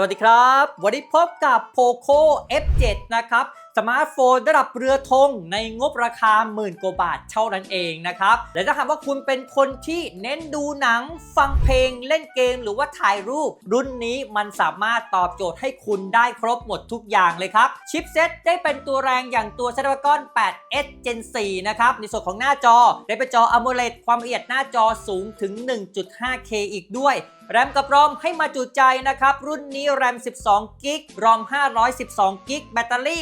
วัสดีครับ วันนี้พบกับ POCO F7 นะครับ สมาร์ทโฟนระดับเรือธงในงบราคาหมื่นกว่าบาทเท่านั้นเองนะครับ และถ้าหากว่าคุณเป็นคนที่เน้นดูหนัง ฟังเพลง เล่นเกม หรือว่าถ่ายรูป รุ่นนี้มันสามารถตอบโจทย์ให้คุณได้ครบหมดทุกอย่างเลยครับ ชิปเซ็ตได้เป็นตัวแรงอย่างตัว Snapdragon 8 S Gen 4 นะครับ ในส่วนของหน้าจอได้เป็นจอ AMOLED ความละเอียดหน้าจอสูงถึง 1.5K อีกด้วยแรมกับรอมให้มาจุใจนะครับ รุ่นนี้แรม 12 กิก รอม 512 กิก แบตเตอรี่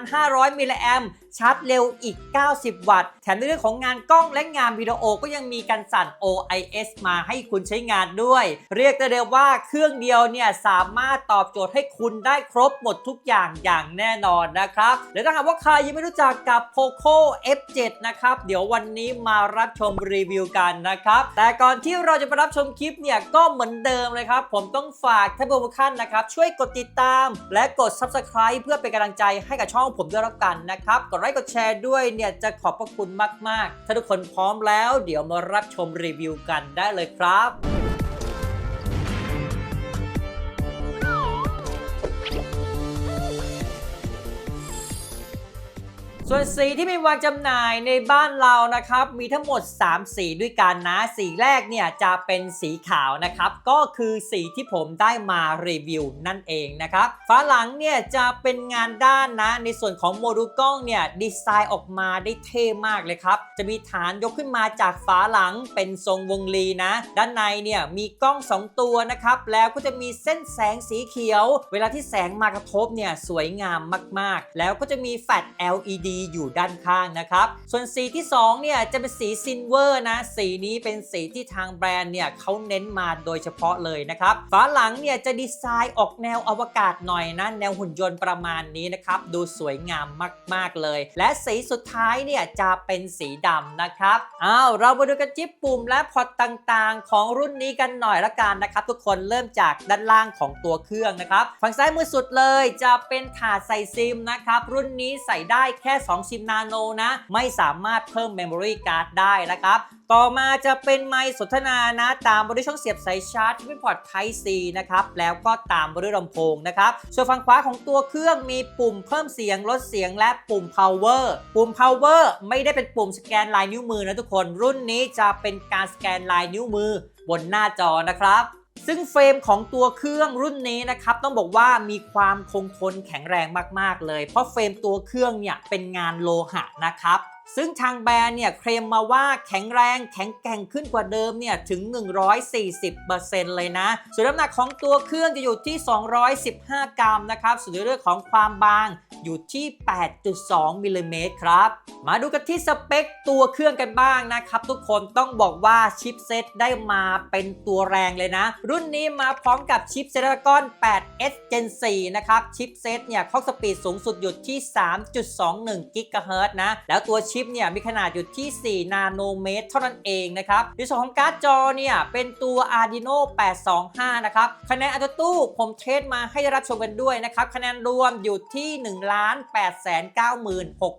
6,500 มิลลิแอมชาร์จเร็วอีก 90 วัตต์ แถมในเรื่องของงานกล้องและงานวิดีโอก็ยังมีการสั่น OIS มาให้คุณใช้งานด้วย เรียกได้เลยว่าเครื่องเดียวเนี่ยสามารถตอบโจทย์ให้คุณได้ครบหมดทุกอย่างอย่างแน่นอนนะครับและถ้าหากว่าใครยังไม่รู้จักกับ POCO F7 นะครับ เดี๋ยววันนี้มารับชมรีวิวกันนะครับ แต่ก่อนที่เราจะไปรับชมคลิปเนี่ยก็เหมือนเดิมเลยครับ ผมต้องฝากท่านผู้ชมนะครับ ช่วยกดติดตาม และกด Subscribe เพื่อเป็นกำลังใจให้กับช่องผมด้วยแล้วกันนะครับกดไลค์กดแชร์ด้วยเนี่ยจะขอบพระคุณมาก ๆ ถ้าทุกคนพร้อมแล้ว เดี๋ยวมารับชมรีวิวกันได้เลยครับ ส่วนสีที่มีวางจำหน่ายในบ้านเรานะครับ มีทั้งหมด 3 สีด้วยกันนะ สีแรกเนี่ยจะเป็นสีขาวนะครับ ก็คือสีที่ผมได้มารีวิวนั่นเองนะครับ ฝาหลังเนี่ยจะเป็นงานด้านนะ ในส่วนของโมดูลกล้องเนี่ยดีไซน์ออกมาได้เท่มากเลยครับ จะมีฐานยกขึ้นมาจากฝาหลังเป็นทรงวงลีนะ ด้านในเนี่ยมีกล้อง 2 ตัวนะครับ แล้วก็จะมีเส้นแสงสีเขียว เวลาที่แสงมากระทบเนี่ยสวยงามมาก ๆ แล้วก็จะมีแฟลช LED อยู่ด้านข้างนะครับ ส่วนสีที่2เนี่ยจะเป็นสีซิลเวอร์นะ สีนี้เป็นสีที่ทางแบรนด์เนี่ยเขาเน้นมาโดยเฉพาะเลยนะครับ ฝาหลังเนี่ยจะดีไซน์ออกแนวอวกาศหน่อยนะ แนวหุ่นยนต์ประมาณนี้นะครับ ดูสวยงามมาก ๆ เลย และสีสุดท้ายเนี่ยจะเป็นสีดำนะครับ อ้าว เรามาดูกันจิ๊บปุ่มและพอร์ตต่างๆ ของรุ่นนี้กันหน่อยละกันนะครับ ทุกคนเริ่มจากด้านล่างของตัวเครื่องนะครับ ฝั่งซ้ายมือสุดเลยจะเป็นถาดใส่ซิมนะครับ รุ่นนี้ใส่ได้แค่2 ซิมนาโนนะ ไม่สามารถเพิ่มเมมโมรี่การ์ดได้นะครับต่อมาจะเป็นไมค์สนทนานะตามมาด้วยช่องเสียบสายชาร์จที่เป็นพอร์ต Type C นะครับแล้วก็ตามมาด้วยลำโพงนะครับส่วนฝั่งขวาของตัวเครื่องมีปุ่มเพิ่มเสียงลดเสียงและปุ่ม power ปุ่ม power ไม่ได้เป็นปุ่มสแกนลายนิ้วมือนะทุกคน รุ่นนี้จะเป็นการสแกนลายนิ้วมือบนหน้าจอนะครับ ซึ่งเฟรมของตัวเครื่องรุ่นนี้นะครับต้องบอกว่ามีความคงทนแข็งแรงมากๆเลย เพราะเฟรมตัวเครื่องเนี่ยเป็นงานโลหะนะครับ ซึ่งทางแบรนด์เนี่ยเคลมมาว่าแข็งแรงแข็งแกร่งขึ้นกว่าเดิมเนี่ยถึง 140%เลยนะ ส่วนน้ำหนักของตัวเครื่องจะอยู่ที่ 215 กรัมนะครับ ส่วนในเรื่องของความบางอยู่ที่ 8.2 มิลลิเมตรครับ มาดูกันที่สเปคตัวเครื่องกันบ้างนะครับ ทุกคนต้องบอกว่าชิปเซตได้มาเป็นตัวแรงเลยนะ รุ่นนี้มาพร้อมกับชิป Snapdragon 8 S Gen 4 นะครับ ชิปเซตเนี่ยคล็อกสปีดสูงสุดอยู่ที่ 3.21 กิกะเฮิรตซ์นะ แล้วตัวชิปเนี่ยมีขนาดอยู่ที่ 4 นาโนเมตร เท่านั้นเองนะครับในส่วนของการ์ดจอเนี่ยเป็นตัว Arduino 825 นะครับคะแนนอัตตู้ผมเทสมาให้ได้รับชมกันด้วยนะครับคะแนนรวมอยู่ที่1 8 9 6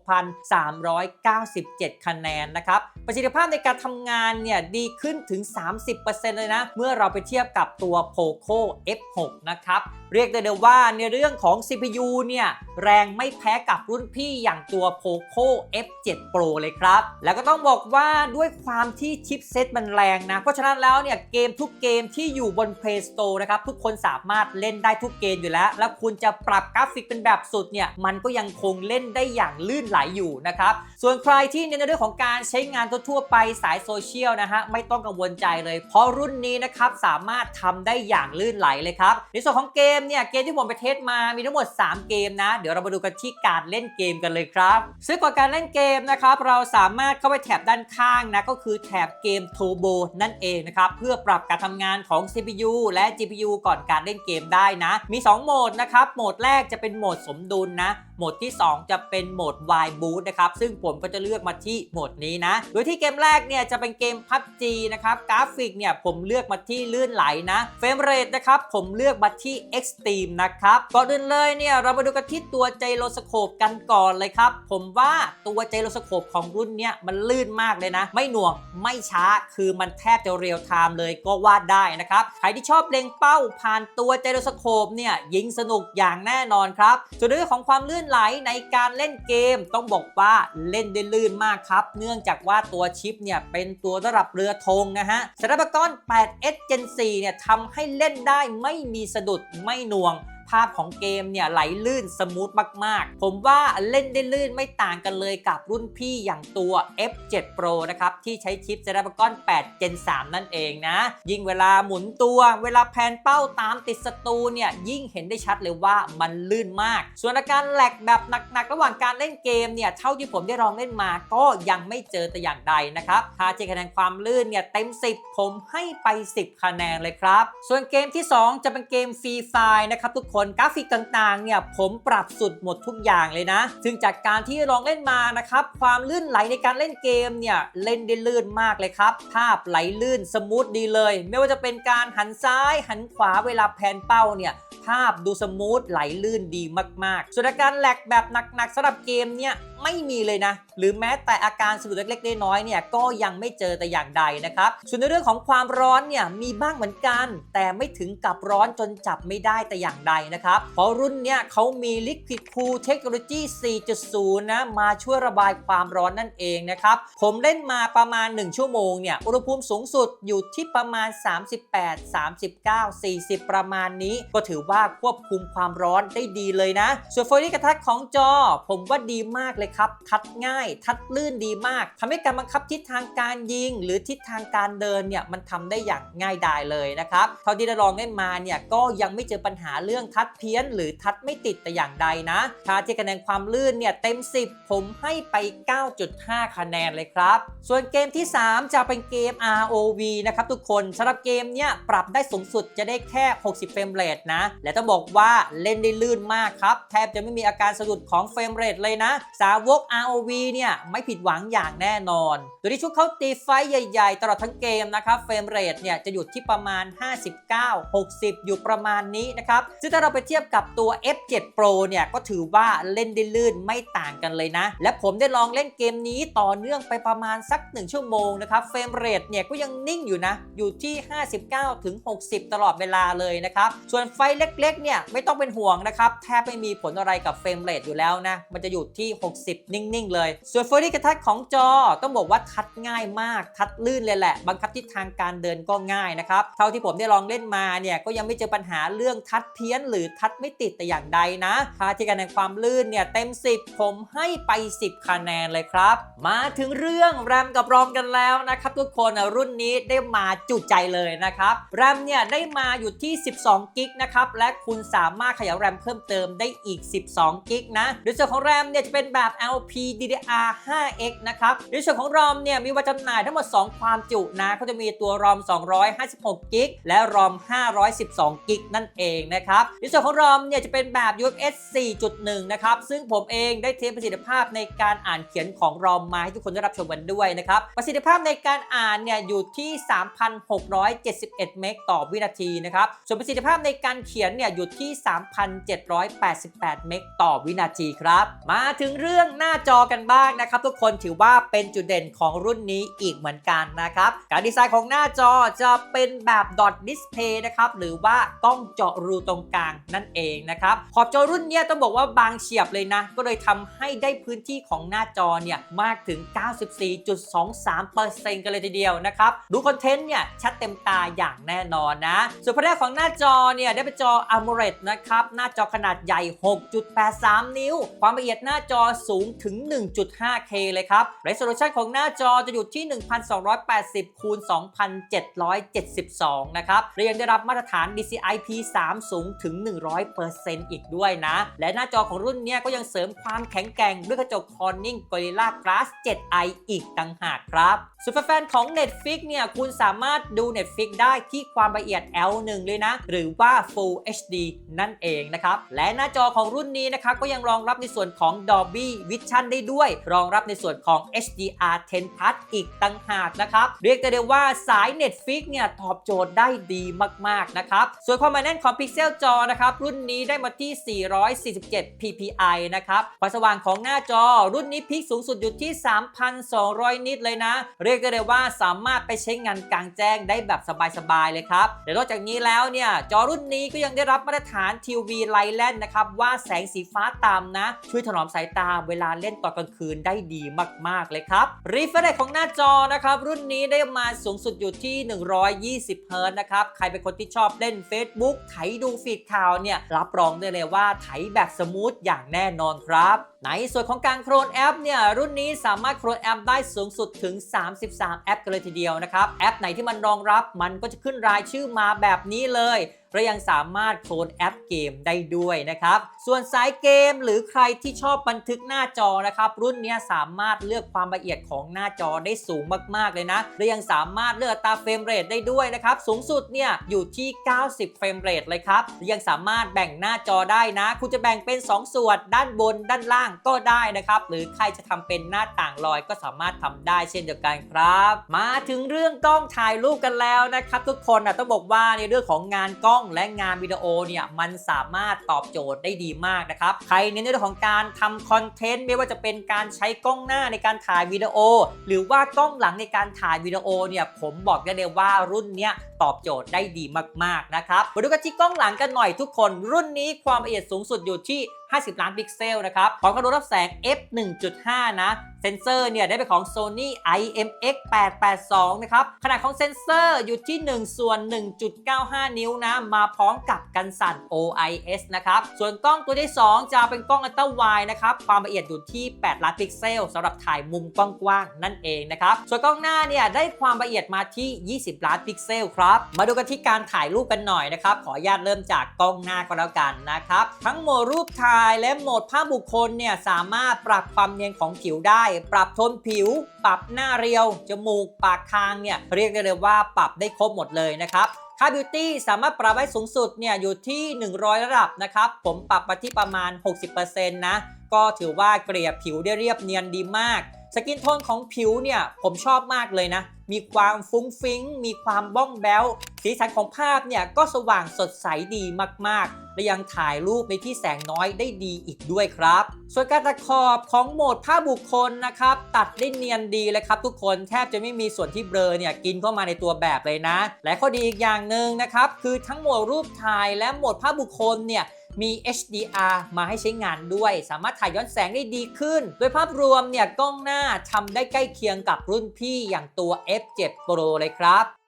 397 คะแนนนะครับประสิทธิภาพในการทำงานเนี่ยดีขึ้นถึง 30%เลยนะ เมื่อเราไปเทียบกับตัว POCO F6 นะครับเรียกได้เลยว่าในเรื่องของ CPU เนี่ยแรงไม่แพ้กับรุ่นพี่อย่างตัว POCO F7 Pro เลยครับ แล้วก็ต้องบอกว่าด้วยความที่ชิปเซตมันแรงนะ เพราะฉะนั้นแล้วเนี่ยเกมทุกเกมที่อยู่บน Play Store นะครับทุกคนสามารถเล่นได้ทุกเกมอยู่แล้ว แล้วคุณจะปรับกราฟิกเป็นแบบสุดเนี่ยมันก็ยังคงเล่นได้อย่างลื่นไหลอยู่นะครับส่วนใครที่เน้นในเรื่องของการใช้งานทั่วไปสายโซเชียลนะฮะไม่ต้องกังวลใจเลย เพราะรุ่นนี้นะครับสามารถทำได้อย่างลื่นไหลเลยครับในส่วนของเกมเนี่ยเกมที่ผมไปเทสมามีทั้งหมด 3 เกมนะ เดี๋ยวเรามาดูกันที่การเล่นเกมกันเลยครับซึ่งก่อนการเล่นเกมนะครับเราสามารถเข้าไปแถบด้านข้างนะก็คือแถบเกม Turbo นั่นเองนะครับเพื่อปรับการทำงานของ CPU และ GPU ก่อนการเล่นเกมได้นะ มี 2 โหมดนะครับโหมดแรกจะเป็นโหมดสมดุลนะ โหมดที่ 2 จะเป็นโหมด Wild Boot นะครับซึ่งผมก็จะเลือกมาที่โหมดนี้นะ โดยที่เกมแรกเนี่ยจะเป็นเกม PUBG นะครับกราฟิกเนี่ยผมเลือกมาที่ลื่นไหลนะเฟรมเรทนะครับผมเลือกมาที่ Extreme นะครับก่อนอื่นเลยเนี่ยเรามาดูกันที่ตัวไจโรสโคปกันก่อนเลยครับผมว่าตัวไจโรสโคปของรุ่นเนี่ยมันลื่นมากเลยนะ ไม่หน่วงไม่ช้าคือมันแทบจะเรียลไทม์เลยก็ว่าได้นะครับใครที่ชอบเล็งเป้าผ่านตัวไจโรสโคปเนี่ยยิงสนุกอย่างแน่นอนครับส่วนเรื่องของความลื่นไหลในการเล่นเกม ต้องบอกว่าเล่นได้ลื่นมากครับ เนื่องจากว่าตัวชิปเนี่ยเป็นตัวระดับเรือธงนะฮะสถาปกร 8S Gen 4เนี่ยทำให้เล่นได้ไม่มีสะดุดไม่หน่วง ภาพของเกมเนี่ยไหลลื่นสมูทมากๆ ผมว่าเล่นได้ลื่นไม่ต่างกันเลยกับรุ่นพี่อย่างตัว F7 Pro นะครับ ที่ใช้ชิป Snapdragon 8 Gen 3 นั่นเองนะ ยิ่งเวลาหมุนตัวเวลาแพนเป้าตามติดศัตรูเนี่ยยิ่งเห็นได้ชัดเลยว่ามันลื่นมาก ส่วนอาการแหลกแบบหนักๆ ระหว่างการเล่นเกมเนี่ยเท่าที่ผมได้ลองเล่นมาก็ยังไม่เจอแต่อย่างใดนะครับถ้าเทียบคะแนนความลื่นเนี่ยเต็ม 10 ผมให้ไป 10 คะแนนเลยครับ ส่วนเกมที่ 2 จะเป็นเกมฟรีไฟนะครับทุกคนกราฟิกต่างๆ เนี่ยผมปรับสุดหมดทุกอย่างเลยนะ ซึ่งจากการที่ลองเล่นมานะครับ ความลื่นไหลในการเล่นเกมเนี่ยเล่นได้ลื่นมากเลยครับ ภาพไหลลื่นสมูทดีเลย ไม่ว่าจะเป็นการหันซ้ายหันขวาเวลาแพนเป้าเนี่ยภาพดูสมูทไหลลื่นดีมากๆส่วนการแหลกแบบหนักๆสำหรับเกมเนี่ย ไม่มีเลยนะ หรือแม้แต่อาการสะดุดเล็กๆน้อยๆเนี่ยก็ยังไม่เจอแต่อย่างใดนะครับส่วนในเรื่องของความร้อนเนี่ยมีบ้างเหมือนกัน แต่ไม่ถึงกับร้อนจนจับไม่ได้แต่อย่างใดนะครับเพราะรุ่นเนี่ยเขามี Liquid Cool Technology 4.0 นะมาช่วยระบายความร้อนนั่นเองนะครับผมเล่นมาประมาณ 1 ชั่วโมงเนี่ยอุณหภูมิสูงสุดอยู่ที่ประมาณ 38 39 40 ประมาณนี้ ก็ถือว่าควบคุมความร้อนได้ดีเลยนะ ส่วนโฟลิกระทัดของจอ ผมว่าดีมากเลยครับ ทัดง่าย ทัดลื่นดีมากทำให้การบังคับทิศทางการยิง หรือทิศทางการเดินเนี่ยมันทำได้อย่างง่ายดายเลยนะครับ เท่าที่ได้ลองเล่นมาเนี่ยก็ยังไม่เจอปัญหาเรื่องทัดเพี้ยน หรือทัดไม่ติดแต่อย่างใดนะถ้าที่คะแนนความลื่นเนี่ยเต็ม 10 ผมให้ไป 9.5 คะแนนเลยครับ ส่วนเกมที่ 3 จะเป็นเกม ROV นะครับทุกคนสำหรับเกมเนี่ยปรับได้สูงสุดจะได้แค่ 60 เฟรมเรทนะ และต้องบอกว่าเล่นได้ลื่นมากครับ แทบจะไม่มีอาการสะดุดของเฟรมเรทเลยนะ สาวก ROV เนี่ยไม่ผิดหวังอย่างแน่นอน โดยที่ชุดเขาตีไฟใหญ่ๆ ตลอดทั้งเกมนะครับเฟรมเรทเนี่ยจะอยู่ที่ประมาณ 59 60 อยู่ประมาณนี้นะครับ ซึ่งถ้าเราไปเทียบกับตัว F7 Pro เนี่ยก็ถือว่าเล่นได้ลื่นไม่ต่างกันเลยนะ และผมได้ลองเล่นเกมนี้ต่อเนื่องไปประมาณสัก 1 ชั่วโมงนะครับเฟรมเรทเนี่ยก็ยังนิ่งอยู่นะ อยู่ที่ 59ถึง60 ตลอดเวลาเลยนะครับส่วนไฟเล็กๆเนี่ยไม่ต้องเป็นห่วงนะครับแทบไม่มีผลอะไรกับเฟรมเรทอยู่แล้วนะมันจะอยู่ที่ 60นิ่ง ๆ เลย ส่วนเฟอร์รี่กระทัดของจอต้องบอกว่าทัดง่ายมาก ทัดลื่นเลยแหละ บังคับทิศทางการเดินก็ง่ายนะครับ เท่าที่ผมได้ลองเล่นมาเนี่ยก็ยังไม่เจอปัญหาเรื่องทัดเพี้ยน หรือทัดไม่ติดแต่อย่างใดนะค่าที่คะแนนความลื่นเนี่ยเต็ม 10 ผมให้ไป 10 คะแนนเลยครับ มาถึงเรื่องแรมกับรอมกันแล้วนะครับทุกคนรุ่นนี้ได้มาจุใจเลยนะครับแรมเนี่ยได้มาอยู่ที่ 12 กิกนะครับและคุณสามารถขยายแรมเพิ่มเติมได้อีก 12 กิกนะโดยส่วนของแรมเนี่ยจะเป็นแบบ LPDDR 5X นะครับโดยส่วนของรอมเนี่ยมีวางจำหน่ายทั้งหมด 2 ความจุนะก็จะมีตัวรอม256กิกและรอม512กิกนั่นเองนะครับในส่วนของรอมเนี่ยจะเป็นแบบ UFS 4.1 นะครับ ซึ่งผมเองได้เทสประสิทธิภาพในการอ่านเขียนของรอมมาให้ทุกคนได้รับชมกันด้วยนะครับ ประสิทธิภาพในการอ่านเนี่ยอยู่ที่ 3,671 เมกต่อวินาทีนะครับ ส่วนประสิทธิภาพในการเขียนเนี่ยอยู่ที่ 3,788 เมกต่อวินาทีครับ มาถึงเรื่องหน้าจอกันบ้างนะครับทุกคนถือว่าเป็นจุดเด่นของรุ่นนี้อีกเหมือนกันนะครับการดีไซน์ของหน้าจอจะเป็นแบบดอทดิสเพย์นะครับหรือว่าต้องเจาะรูตรงกลางนั่นเองนะครับขอบจอรุ่นนี้ต้องบอกว่าบางเฉียบเลยนะ ก็เลยทำให้ได้พื้นที่ของหน้าจอเนี่ยมากถึง 94.23%กันเลยทีเดียวนะครับดูคอนเทนต์เนี่ยชัดเต็มตาอย่างแน่นอนนะส่วนภายในของหน้าจอเนี่ยได้เป็นจอ AMOLED นะครับหน้าจอขนาดใหญ่ 6.83 นิ้ว ความละเอียดหน้าจอสูงถึง 1.5K เลยครับ Resolution ของหน้าจอจะอยู่ที่ 1280คูณ2772 นะครับและยังได้รับมาตรฐาน DCI P3 สูงถึง 100%อีกด้วยนะ และหน้าจอของรุ่นนี้ก็ยังเสริมความแข็งแกร่งด้วยกระจก Corning Gorilla Glass 7i อีกต่างหากครับส่วนแฟนๆของ Netflix เนี่ยคุณสามารถดู Netflix ได้ที่ความละเอียด L1 เลยนะ หรือว่า Full HD นั่นเองนะครับ และหน้าจอของรุ่นนี้นะครับก็ยังรองรับในส่วนของ Dolby Vision ได้ด้วย รองรับในส่วนของ HDR 10 Plus อีกต่างหากนะครับ เรียกได้ว่าสาย Netflix เนี่ยตอบโจทย์ได้ดีมาก ๆ นะครับ ส่วนความหนาแน่นของพิกเซลจอนะครับ รุ่นนี้ได้มาที่ 447 ppi นะครับความสว่างของหน้าจอ รุ่นนี้พิกสูงสุดอยู่ที่ 3,200 นิตเลยนะ เรียกได้เลยว่าสามารถไปใช้งานกลางแจ้งได้แบบสบาย ๆ เลยครับแต่นอกจากนี้แล้วเนี่ยจอรุ่นนี้ก็ยังได้รับมาตรฐาน TV Light l e n นะครับว่าแสงสีฟ้าต่ำนะ ช่วยถนอมสายตาเวลาเล่นตอนกลางคืนได้ดีมาก ๆ เลยครับ Refresh ของหน้าจอนะครับ รุ่นนี้ได้มาสูงสุดอยู่ที่ 120 เฮิร์ตนะครับ ใครเป็นคนที่ชอบเล่น Facebook ไถดูฟีดข่าวเนี่ย รับรองได้เลยว่าไถแบบสมูทอย่างแน่นอนครับในส่วนของการโคลนแอปเนี่ยรุ่นนี้สามารถโคลนแอปได้สูงสุดถึง 33 แอปกันเลยทีเดียวนะครับ แอปไหนที่มันรองรับมันก็จะขึ้นรายชื่อมาแบบนี้เลย และยังสามารถโคลนแอปเกมได้ด้วยนะครับ ส่วนสายเกมหรือใครที่ชอบบันทึกหน้าจอนะครับ รุ่นนี้สามารถเลือกความละเอียดของหน้าจอได้สูงมาก ๆ เลยนะและยังสามารถเลือกตาเฟรมเรทได้ด้วยนะครับ สูงสุดเนี่ยอยู่ที่ 90 เฟรมเรทเลยครับยังสามารถแบ่งหน้าจอได้นะ คุณจะแบ่งเป็น 2 ส่วนด้านบนด้านล่างก็ได้นะครับ หรือใครจะทำเป็นหน้าต่างลอยก็สามารถทำได้เช่นเดียวกันครับ มาถึงเรื่องกล้องถ่ายรูปกันแล้วนะครับ ทุกคนนะต้องบอกว่าในเรื่องของงานกล้องและงานวิดีโอเนี่ยมันสามารถตอบโจทย์ได้ดีมากนะครับ ใครเน้นในเรื่องของการทำคอนเทนต์ไม่ว่าจะเป็นการใช้กล้องหน้าในการถ่ายวิดีโอ หรือว่ากล้องหลังในการถ่ายวิดีโอเนี่ยผมบอกได้เลยว่ารุ่นเนี้ยตอบโจทย์ได้ดีมากๆนะครับมาดูกันที่กล้องหลังกันหน่อยทุกคน รุ่นนี้ความละเอียดสูงสุดอยู่ที่ 50 ล้านพิกเซลนะครับพร้อมกับระรับแสง f 1.5 นะ เซนเซอร์เนี่ยได้เป็นของ Sony IMX 882 นะครับ ขนาดของเซนเซอร์อยู่ที่ 1 ส่วน 1.95 นิ้วนะ มาพร้อมกับกันสั่น OIS นะครับ ส่วนกล้องตัวที่ 2 จะเป็นกล้องอัลตร้าไวนะครับ ความละเอียดอยู่ที่ 8 ล้านพิกเซลสำหรับถ่ายมุมกว้างๆนั่นเองนะครับ ส่วนกล้องหน้าเนี่ยได้ความละเอียดมาที่ 20 ล้านพิกเซลครับ มาดูกันที่การถ่ายรูปกันหน่อยนะครับ ขออนุญาตเริ่มจากกล้องหน้าก็แล้วกันนะครับ ทั้งโหมดรูปถ่ายายและโหมดภาพบุคคลเนี่ยสามารถปรับความเนียนของผิวได้ ปรับโทนผิว ปรับหน้าเรียว จมูก ปากคางเนี่ยเรียกได้เลยว่าปรับได้ครบหมดเลยนะครับค่าบิวตี้สามารถปรับไว้สูงสุดเนี่ยอยู่ที่ 100 ระดับนะครับ ผมปรับมาที่ประมาณ 60%นะ ก็ถือว่าเกลี่ยผิวได้เรียบเนียนดีมาก สกินโทนของผิวเนี่ยผมชอบมากเลยนะ มีความฟุ้งฟิ้ง มีความบ้องแบ้ว สีสันของภาพเนี่ยก็สว่างสดใสดีมากๆ และยังถ่ายรูปในที่แสงน้อยได้ดีอีกด้วยครับ ส่วนการตัดขอบของโหมดภาพบุคคลนะครับ ตัดได้เนียนดีเลยครับทุกคนแทบจะไม่มีส่วนที่เบลอเนี่ยกินเข้ามาในตัวแบบเลยนะ และข้อดีอีกอย่างหนึ่งนะครับคือทั้งโหมดรูปถ่ายและโหมดภาพบุคคลเนี่ยมี HDR มาให้ใช้งานด้วย สามารถถ่ายย้อนแสงได้ดีขึ้น โดยภาพรวมเนี่ยกล้องหน้าทำได้ใกล้เคียงกับรุ่นพี่อย่างตัว F7 Pro เลยครับ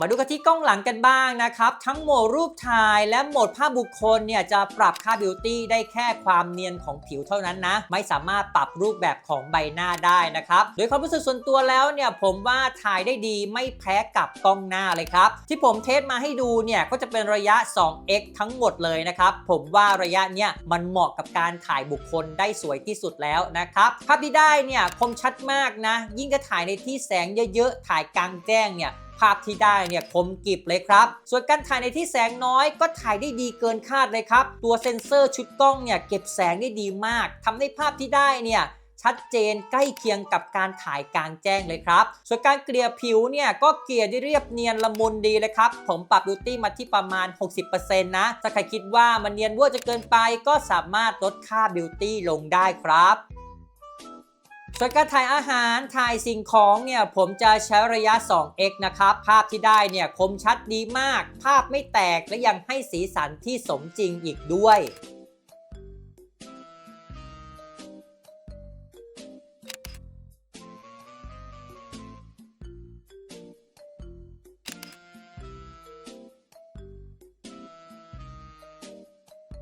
มาดูกันที่กล้องหลังกันบ้างนะครับ ทั้งโหมดรูปถ่ายและโหมดภาพบุคคลเนี่ยจะปรับค่าบิวตี้ได้แค่ความเนียนของผิวเท่านั้นนะ ไม่สามารถปรับรูปแบบของใบหน้าได้นะครับโดยความรู้สึกส่วนตัวแล้วเนี่ยผมว่าถ่ายได้ดีไม่แพ้กับกล้องหน้าเลยครับ ที่ผมเทสมาให้ดูเนี่ยก็จะเป็นระยะ 2x ทั้งหมดเลยนะครับ ผมว่าระยะเนี่ยมันเหมาะกับการถ่ายบุคคลได้สวยที่สุดแล้วนะครับภาพที่ได้เนี่ยคมชัดมากนะ ยิ่งจะถ่ายในที่แสงเยอะๆถ่ายกลางแจ้งเนี่ย ภาพที่ได้เนี่ยคมกริบเลยครับ ส่วนการถ่ายในที่แสงน้อยก็ถ่ายได้ดีเกินคาดเลยครับ ตัวเซ็นเซอร์ชุดกล้องเนี่ยเก็บแสงได้ดีมากทำให้ภาพที่ได้เนี่ยชัดเจนใกล้เคียงกับการถ่ายกลางแจ้งเลยครับ ส่วนการเกลี่ยผิวเนี่ยก็เกลี่ยได้เรียบเนียนละมุนดีเลยครับ ผมปรับบิวตี้มาที่ประมาณ 60%นะ ถ้าใครคิดว่ามันเนียนเวอร์จะเกินไปก็สามารถลดค่าบิวตี้ลงได้ครับ ส่วนการถ่ายอาหารถ่ายสิ่งของเนี่ยผมจะใช้ระยะ 2x นะครับ ภาพที่ได้เนี่ยคมชัดดีมาก ภาพไม่แตกและยังให้สีสันที่สมจริงอีกด้วย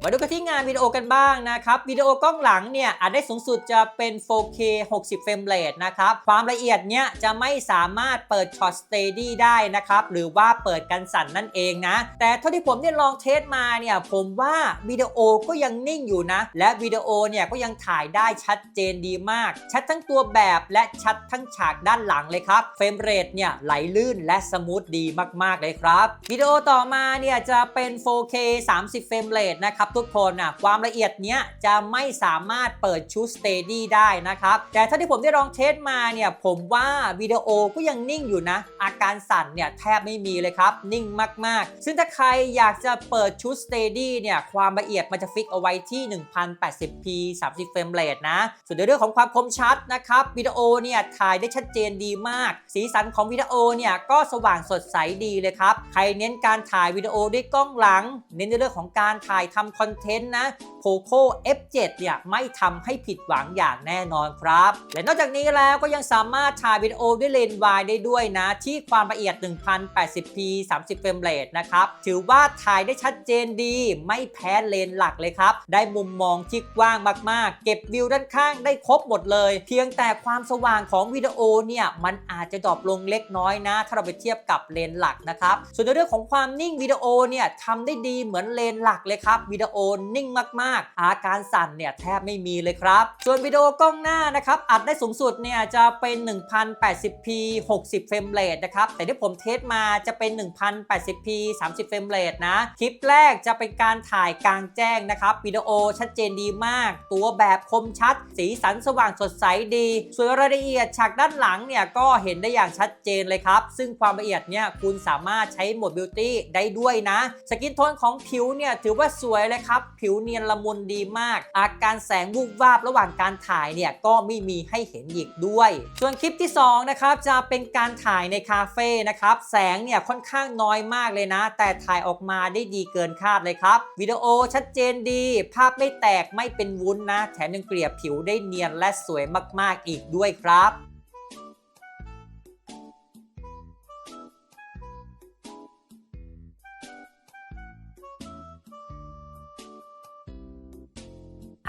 มาดูกันที่งานวิดีโอกันบ้างนะครับวิดีโอกล้องหลังเนี่ยอาจได้สูงสุดจะเป็น 4K 60 เฟรมเรทนะครับความละเอียดเนี่ยจะไม่สามารถเปิดช็อตสเตดี้ได้นะครับหรือว่าเปิดกันสั่นนั่นเองนะแต่เท่าที่ผมได้ลองเทสมาเนี่ยผมว่าวิดีโอก็ยังนิ่งอยู่นะ และวิดีโอเนี่ยก็ยังถ่ายได้ชัดเจนดีมาก ชัดทั้งตัวแบบและชัดทั้งฉากด้านหลังเลยครับเฟรมเรทเนี่ยไหลลื่นและสมูทดีมากๆเลยครับวิดีโอต่อมาเนี่ยจะเป็น 4K 30 เฟรมเรทนะครับทุกคนนะความละเอียดเนี้ยจะไม่สามารถเปิดชุด Steady ได้นะครับ แต่ถ้าที่ผมได้ลองเทสมาเนี่ยผมว่าวิดีโอก็ยังนิ่งอยู่นะ อาการสั่นเนี่ยแทบไม่มีเลยครับ นิ่งมากๆ ซึ่งถ้าใครอยากจะเปิดชุด Steady เนี่ยความละเอียดมันจะฟิกเอาไว้ที่ 1080p 30เฟรมเรทนะ ส่วนในเรื่องของความคมชัดนะครับวิดีโอเนี่ยถ่ายได้ชัดเจนดีมาก สีสันของวิดีโอเนี่ยก็สว่างสดใสดีเลยครับ ใครเน้นการถ่ายวิดีโอด้วยกล้องหลัง เน้นในเรื่องของการถ่ายทำคอนอนเทนต์นะ Poco F7 เนี่ยไม่ทำให้ผิดหวังอย่างแน่นอนครับ และนอกจากนี้แล้วก็ยังสามารถถ่ายวิดีโอด้วยเลนส์วายได้ด้วยนะ ที่ความละเอียด 1080p 30 เฟรมเรทนะครับ ถือว่าถ่ายได้ชัดเจนดี ไม่แพ้เลนส์หลักเลยครับ ได้มุมมองที่กว้างมากๆ เก็บวิวด้านข้างได้ครบหมดเลย เพียงแต่ความสว่างของวิดีโอเนี่ยมันอาจจะดรอปลงเล็กน้อยนะ ถ้าเราไปเทียบกับเลนส์หลักนะครับส่วนในเรื่องของความนิ่งวิดีโอเนี่ยทำได้ดีเหมือนเลนส์หลักเลยครับวิดีโอโอนิ่งมากๆ อาการสั่นเนี่ยแทบไม่มีเลยครับ ส่วนวิดีโอกล้องหน้านะครับอัดได้สูงสุดเนี่ยจะเป็น 1080p 60 เฟรมเรทนะครับ แต่ที่ผมเทสมาจะเป็น 1080p 30 เฟรมเรทนะ คลิปแรกจะเป็นการถ่ายกลางแจ้งนะครับวิดีโอชัดเจนดีมาก ตัวแบบคมชัด สีสันสว่างสดใสดี ส่วนรายละเอียดฉากด้านหลังเนี่ยก็เห็นได้อย่างชัดเจนเลยครับ ซึ่งความละเอียดเนี่ยคุณสามารถใช้โหมดบิวตี้ได้ด้วยนะ สกินโทนของผิวเนี่ยถือว่าสวยเลยครับ ผิวเนียนละมุนดีมาก อาการแสงวูบวาบระหว่างการถ่ายเนี่ยก็ไม่มีให้เห็นอีกด้วย ส่วนคลิปที่2นะครับจะเป็นการถ่ายในคาเฟ่นะครับแสงเนี่ยค่อนข้างน้อยมากเลยนะ แต่ถ่ายออกมาได้ดีเกินคาดเลยครับวิดีโอชัดเจนดี ภาพไม่แตกไม่เป็นวุ้นนะ แถมยังเกลี่ยผิวได้เนียนและสวยมากๆอีกด้วยครับ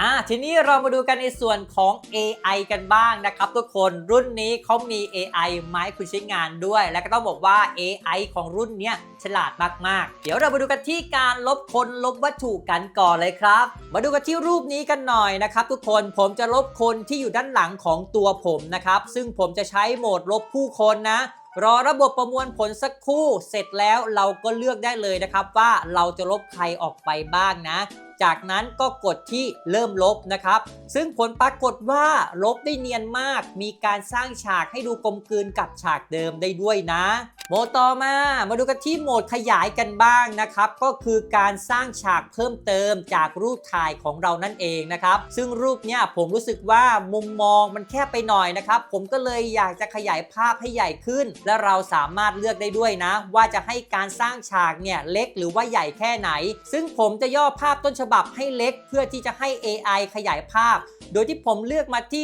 อ่าทีนี้เรามาดูกันในส่วนของ AI กันบ้างนะครับ ทุกคนรุ่นนี้เขามี AI ไม้คุณใช้งานด้วย และก็ต้องบอกว่า AI ของรุ่นเนี้ยฉลาดมากๆ เดี๋ยวเรามาดูกันที่การลบคนลบวัตถุกันก่อนเลยครับ มาดูกันที่รูปนี้กันหน่อยนะครับ ทุกคนผมจะลบคนที่อยู่ด้านหลังของตัวผมนะครับ ซึ่งผมจะใช้โหมดลบผู้คนนะรอระบบประมวลผลสักครู่ เสร็จแล้วเราก็เลือกได้เลยนะครับว่าเราจะลบใครออกไปบ้างนะจากนั้นก็กดที่เริ่มลบนะครับ ซึ่งผลปรากฏว่าลบได้เนียนมาก มีการสร้างฉากให้ดูกลมกลืนกับฉากเดิมได้ด้วยนะ โหมดต่อมามาดูกันที่โหมดขยายกันบ้างนะครับ ก็คือการสร้างฉากเพิ่มเติมจากรูปถ่ายของเรานั่นเองนะครับ ซึ่งรูปเนี้ยผมรู้สึกว่ามุมมองมันแคบไปหน่อยนะครับ ผมก็เลยอยากจะขยายภาพให้ใหญ่ขึ้น และเราสามารถเลือกได้ด้วยนะ ว่าจะให้การสร้างฉากเนี่ยเล็กหรือว่าใหญ่แค่ไหน ซึ่งผมจะย่อภาพต้นฉบับให้เล็กเพื่อที่จะให้ AI ขยายภาพโดยที่ผมเลือกมาที่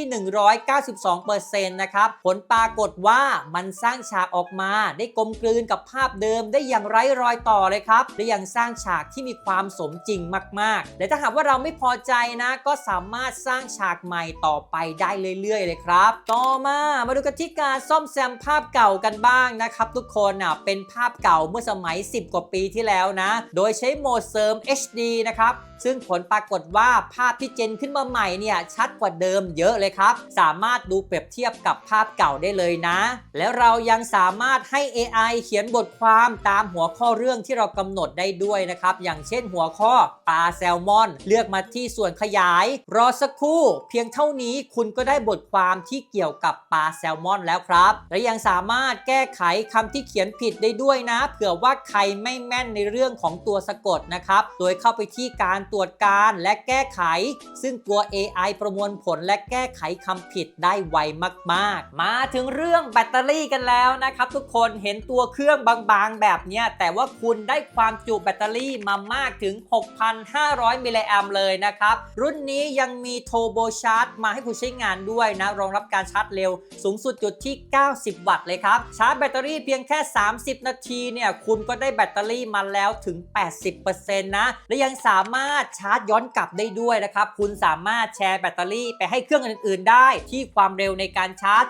192%นะครับ ผลปรากฏว่ามันสร้างฉากออกมาได้กลมกลืนกับภาพเดิมได้อย่างไร้รอยต่อเลยครับ และยังสร้างฉากที่มีความสมจริงมากๆ และถ้าหากว่าเราไม่พอใจนะ ก็สามารถสร้างฉากใหม่ต่อไปได้เรื่อยๆ เลยครับ ต่อมามาดูกันที่การซ่อมแซมภาพเก่ากันบ้างนะครับ ทุกคนอะเป็นภาพเก่าเมื่อสมัย 10 กว่าปีที่แล้วนะ โดยใช้โหมดเสริม HD นะครับซึ่งผลปรากฏว่าภาพที่เจนขึ้นมาใหม่เนี่ยชัดกว่าเดิมเยอะเลยครับ สามารถดูเปรียบเทียบกับภาพเก่าได้เลยนะ แล้วเรายังสามารถให้ AI เขียนบทความตามหัวข้อเรื่องที่เรากำหนดได้ด้วยนะครับ อย่างเช่นหัวข้อปลาแซลมอน เลือกมาที่ส่วนขยาย รอสักครู่ เพียงเท่านี้คุณก็ได้บทความที่เกี่ยวกับปลาแซลมอนแล้วครับ และยังสามารถแก้ไขคำที่เขียนผิดได้ด้วยนะ เผื่อว่าใครไม่แม่นในเรื่องของตัวสะกดนะครับ โดยเข้าไปที่การตรวจการและแก้ไข ซึ่งตัว AI ประมวลผลและแก้ไขคำผิดได้ไวมาก ๆ มาถึงเรื่องแบตเตอรี่กันแล้วนะครับ ทุกคนเห็นตัวเครื่องบางๆ แบบนี้แต่ว่าคุณได้ความจุแบตเตอรี่มามากถึง 6,500 มิลลิแอมเลยนะครับ รุ่นนี้ยังมีโทโบชาร์จมาให้คุณใช้งานด้วยนะ รองรับการชาร์จเร็วสูงสุดจุดที่ 90 วัตต์เลยครับ ชาร์จแบตเตอรี่เพียงแค่ 30 นาทีเนี่ยคุณก็ได้แบตเตอรี่มาแล้วถึง 80%นะ และยังสามารถชาร์จย้อนกลับได้ด้วยนะครับ คุณสามารถแชร์แบตเตอรี่ไปให้เครื่องอื่น ๆ ได้ ที่ความเร็วในการชาร์จ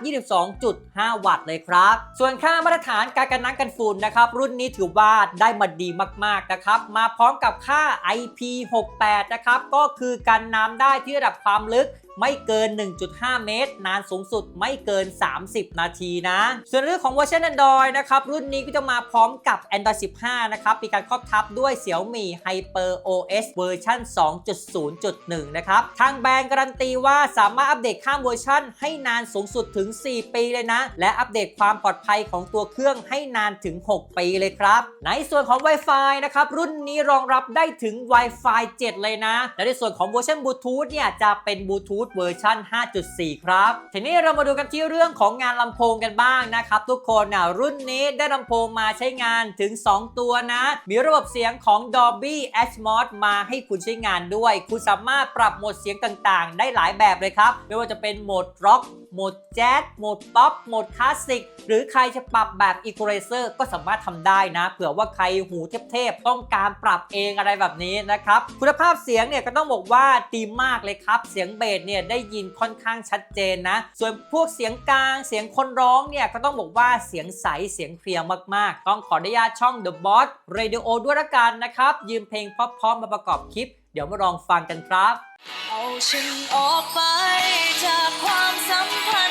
22.5 วัตต์เลยครับ ส่วนค่ามาตรฐานการกันน้ำกันฝุ่นนะครับ รุ่นนี้ถือว่าได้มาดีมาก ๆ นะครับ มาพร้อมกับค่า IP68 นะครับ ก็คือกันน้ำได้ที่ระดับความลึกไม่เกิน 1.5 เมตร นานสูงสุดไม่เกิน 30 นาทีนะ ส่วนเรื่องของเวอร์ชัน Android นะครับ รุ่นนี้ก็จะมาพร้อมกับ Android 15 นะครับ มีการครอบทับด้วย Xiaomi Hyper OS เวอร์ชัน2.0.1 นะครับ ทางแบรนด์การันตีว่าสามารถอัปเดตข้ามเวอร์ชันให้นานสูงสุดถึง 4 ปีเลยนะ และอัปเดตความปลอดภัยของตัวเครื่องให้นานถึง 6 ปีเลยครับในส่วนของ Wi-Fi นะครับ รุ่นนี้รองรับได้ถึง Wi-Fi 7 เลยนะ และในส่วนของเวอร์ชันบลูทูธเนี่ยจะเป็นบลูทูธเวอร์ชัน5.4 ครับ ทีนี้เรามาดูกันที่เรื่องของงานลำโพงกันบ้างนะครับทุกคนนะรุ่นนี้ได้ลำโพงมาใช้งานถึง 2 ตัวนะ มีระบบเสียงของ Dolby Atmos มาให้คุณใช้งานด้วย คุณสามารถปรับโหมดเสียงต่างๆ ได้หลายแบบเลยครับ ไม่ว่าจะเป็นโหมดร็อกโหมดแจ๊สโหมดป๊อปโหมดคลาสสิก หรือใครจะปรับแบบอี u a เ z เซอร์ก็สามารถทำได้นะ เผื่อว่าใครหูเทพๆ ต้องการปรับเองอะไรแบบนี้นะครับ คุณภาพเสียงเนี่ยก็ต้องบอกว่าดีมากเลยครับ เสียงเบสเนี่ยได้ยินค่อนข้างชัดเจนนะ ส่วนพวกเสียงกลางเสียงคนร้องเนี่ยก็ต้องบอกว่าเสียงใสเสียงเคลียร์มากๆ ต้องขออนุญาตช่อง The Boss Radio ด้วยละกันนะครับยืมเพลงพราะๆมาประกอบคลิป เดี๋ยวมาลองฟังกันครับ เอาฉันออกไปจากความสัมพันธ์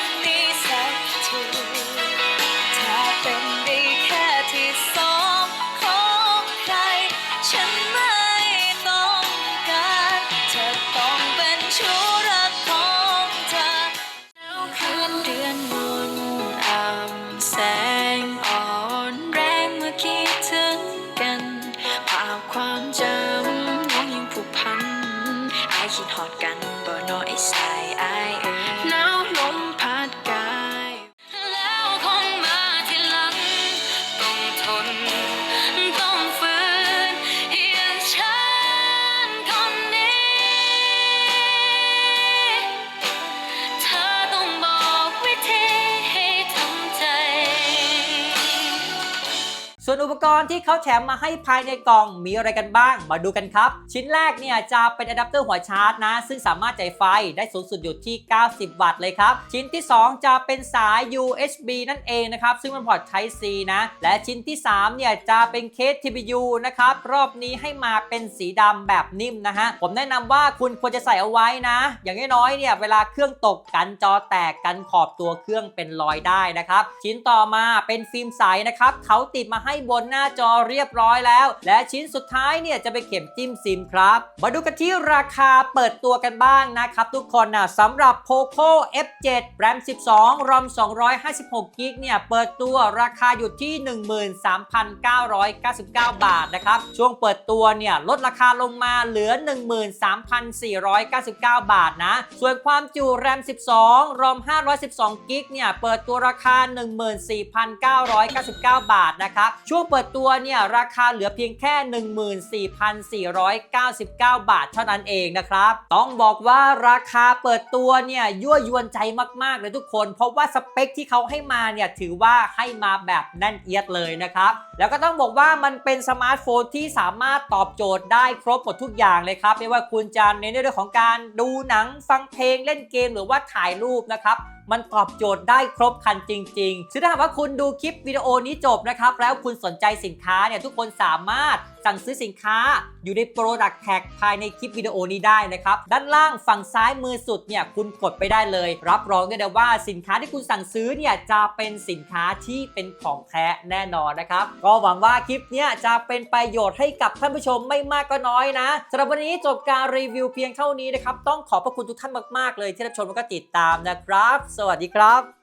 อุปกรณ์ที่เขาแถมมาให้ภายในกล่องมีอะไรกันบ้าง มาดูกันครับ ชิ้นแรกเนี่ยจะเป็นอะแดปเตอร์หัวชาร์จนะ ซึ่งสามารถจ่ายไฟได้สูงสุดอยู่ที่ 90 วัตต์เลยครับ ชิ้นที่ 2 จะเป็นสาย USB นั่นเองนะครับ ซึ่งมันพอร์ต Type C นะ และชิ้นที่ 3 เนี่ยจะเป็นเคส TPU นะครับ รอบนี้ให้มาเป็นสีดำแบบนิ่มนะฮะ ผมแนะนำว่าคุณควรจะใส่เอาไว้นะ อย่างน้อยๆเนี่ยเวลาเครื่องตกกันจอแตกกันขอบตัวเครื่องเป็นรอยได้นะครับ ชิ้นต่อมาเป็นฟิล์มใสนะครับเขาติดมาให้บนหน้าจอเรียบร้อยแล้ว และชิ้นสุดท้ายเนี่ยจะเป็นเข็มจิ้มซิมครับ มาดูกันที่ราคาเปิดตัวกันบ้างนะครับทุกคนนะสำหรับ POCO F7 RAM 12 ROM 256 GB เนี่ยเปิดตัวราคาอยู่ที่ 13,999 บาทนะครับ ช่วงเปิดตัวเนี่ยลดราคาลงมาเหลือ 13,499 บาทนะ ส่วนความจุ RAM 12 ROM 512 GB เนี่ยเปิดตัวราคา 14,999 บาทนะครับช่วงเปิดตัวเนี่ยราคาเหลือเพียงแค่ 14,499 บาทเท่านั้นเองนะครับ ต้องบอกว่าราคาเปิดตัวเนี่ยยั่วยวนใจมากๆเลยทุกคน เพราะว่าสเปคที่เขาให้มาเนี่ยถือว่าให้มาแบบแน่นเอียดเลยนะครับ แล้วก็ต้องบอกว่ามันเป็นสมาร์ทโฟนที่สามารถตอบโจทย์ได้ครบหมดทุกอย่างเลยครับไม่ว่าคุณจะเน้นในเรื่องของการดูหนังฟังเพลงเล่นเกมหรือว่าถ่ายรูปนะครับมันตอบโจทย์ได้ครบคันจริงๆซึ่งถ้าหากว่าคุณดูคลิปวิดีโอนี้จบนะครับแล้วคุณสนใจสินค้าเนี่ยทุกคนสามารถสั่งซื้อสินค้าอยู่ใน Product Tag ภายในคลิปวิดีโอนี้ได้นะครับ ด้านล่างฝั่งซ้ายมือสุดเนี่ยคุณกดไปได้เลย รับรองได้เลยว่าสินค้าที่คุณสั่งซื้อเนี่ยจะเป็นสินค้าที่เป็นของแท้แน่นอนนะครับ ก็หวังว่าคลิปเนี้ยจะเป็นประโยชน์ให้กับท่านผู้ชมไม่มากก็น้อยนะสำหรับวันนี้จบการรีวิวเพียงเท่านี้นะครับต้องขอบพระคุณทุกท่านมาก ๆ เลยที่รับชมแล้วก็ติดตามนะครับ สวัสดีครับ